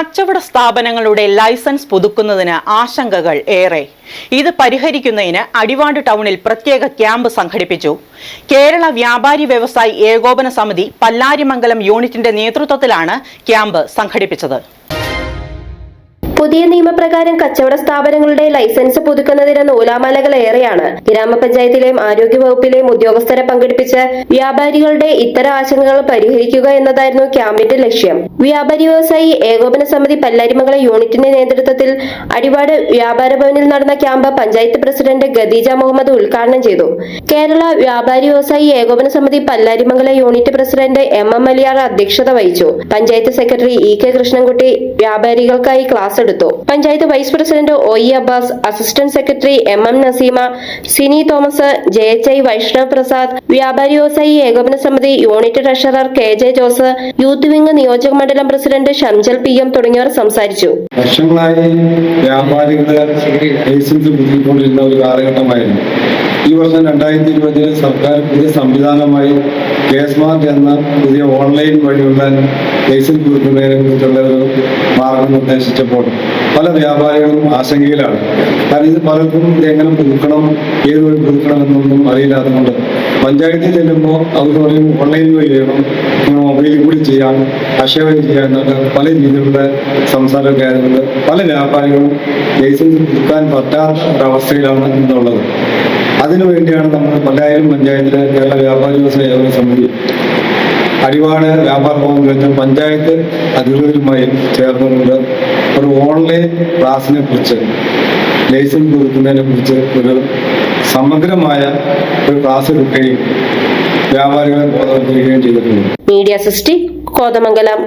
കച്ചവട സ്ഥാപനങ്ങളുടെ ലൈസൻസ് പുതുക്കുന്നതിന് ആശങ്കകൾ ഏറെ. ഇത് പരിഹരിക്കുന്നതിന് അടിവാണ്ട് ടൗണിൽ പ്രത്യേക ക്യാമ്പ് സംഘടിപ്പിച്ചു. കേരള വ്യാപാരി വ്യവസായി ഏകോപന സമിതി പല്ലാരിമംഗലം യൂണിറ്റിന്റെ നേതൃത്വത്തിലാണ് ക്യാമ്പ് സംഘടിപ്പിച്ചത്. പുതിയ നിയമപ്രകാരം കച്ചവട സ്ഥാപനങ്ങളുടെ ലൈസൻസ് പുതുക്കുന്നതിന് നൂലാമാലകൾ ഏറെയാണ്. ഗ്രാമപഞ്ചായത്തിലെയും ആരോഗ്യവകുപ്പിലെയും ഉദ്യോഗസ്ഥരെ പങ്കെടുപ്പിച്ച് വ്യാപാരികളുടെ ഇത്തരം ആശങ്കകൾ പരിഹരിക്കുക എന്നതായിരുന്നു ക്യാമ്പിന്റെ ലക്ഷ്യം. വ്യാപാരി വ്യവസായി ഏകോപന സമിതി പല്ലാരിമംഗലം യൂണിറ്റിന്റെ നേതൃത്വത്തിൽ അടിവാട് വ്യാപാര ഭവനിൽ നടന്ന ക്യാമ്പ് പഞ്ചായത്ത് പ്രസിഡന്റ് ഗദീജ മുഹമ്മദ് ഉദ്ഘാടനം ചെയ്തു. കേരള വ്യാപാരി വ്യവസായി ഏകോപന സമിതി Pallarimangala unit president M M Aliyar അധ്യക്ഷത വഹിച്ചു. Panchayat secretary E K Krishnankutty വ്യാപാരികൾക്കായി class എടുത്തു. Panchayat vice president O E Abbas assistant secretary M M Naseema Sini Thomas J H I Vaishnav Prasad വ്യാപാരി വ്യവസായി ഏകോപന സമിതി unit treasurer K J Jose youth wing നിയോജക മണ്ഡലം president Shamjal P M തുടങ്ങിയവർ സംസാരിച്ചു. വർഷങ്ങളായി വ്യാപാരികളെ ലൈസൻസ് പുതുക്കിക്കൊണ്ടിരുന്ന ഒരു കാലഘട്ടമായിരുന്നു. ഈ വർഷം രണ്ടായിരത്തി ഇരുപതിൽ സർക്കാർ പുതിയ സംവിധാനമായി കെ സ്മാർട്ട് എന്ന പുതിയ ഓൺലൈൻ വഴിയുള്ള ലൈസൻസ് പുതുക്കുന്നതിനെ കുറിച്ചുള്ള ഒരു മാർഗം നിർദ്ദേശിച്ചപ്പോൾ പല വ്യാപാരികളും ആശങ്കയിലാണ്. കാരണം ഇത് പലർക്കും എങ്ങനെ പുതുക്കണം ഏത് വഴി പുതുക്കണം എന്നൊന്നും അറിയില്ലാത്തതുകൊണ്ട് പഞ്ചായത്തിൽ ചെല്ലുമ്പോൾ അവർ പറയും ഓൺലൈൻ വഴി ചെയ്യണം മൊബൈലിൽ കൂടി ചെയ്യാം അക്ഷയ വഴി ചെയ്യാം എന്നൊക്കെ പല രീതിയിലുള്ള സംസാരമൊക്കെ ആയതുകൊണ്ട് പല വ്യാപാരികളും ലൈസൻസ് പുതുക്കാൻ പറ്റാത്ത ഒരവസ്ഥയിലാണ് എന്നുള്ളത് അതിനുവേണ്ടിയാണ് നമ്മൾ പല്ലായിരം പഞ്ചായത്തിലെ കേരള വ്യാപാരി വ്യവസായ ഏകോപന സമിതി അടിവാട് വ്യാപാര വെച്ച പഞ്ചായത്ത് അധികൃതരുമായി ചേർന്നുകൊണ്ട് ഒരു ഓൺലൈൻ ക്ലാസിനെ കുറിച്ച് ലൈസൻസ് കൊടുക്കുന്നതിനെ കുറിച്ച് ഒരു സമഗ്രമായ ഒരു ക്ലാസ് എടുക്കുകയും വ്യാപാരികളെ ബോധവൽക്കരിക്കുകയും ചെയ്തിട്ടുണ്ട്. മീഡിയ സൃഷ്ടി കോതമംഗലം.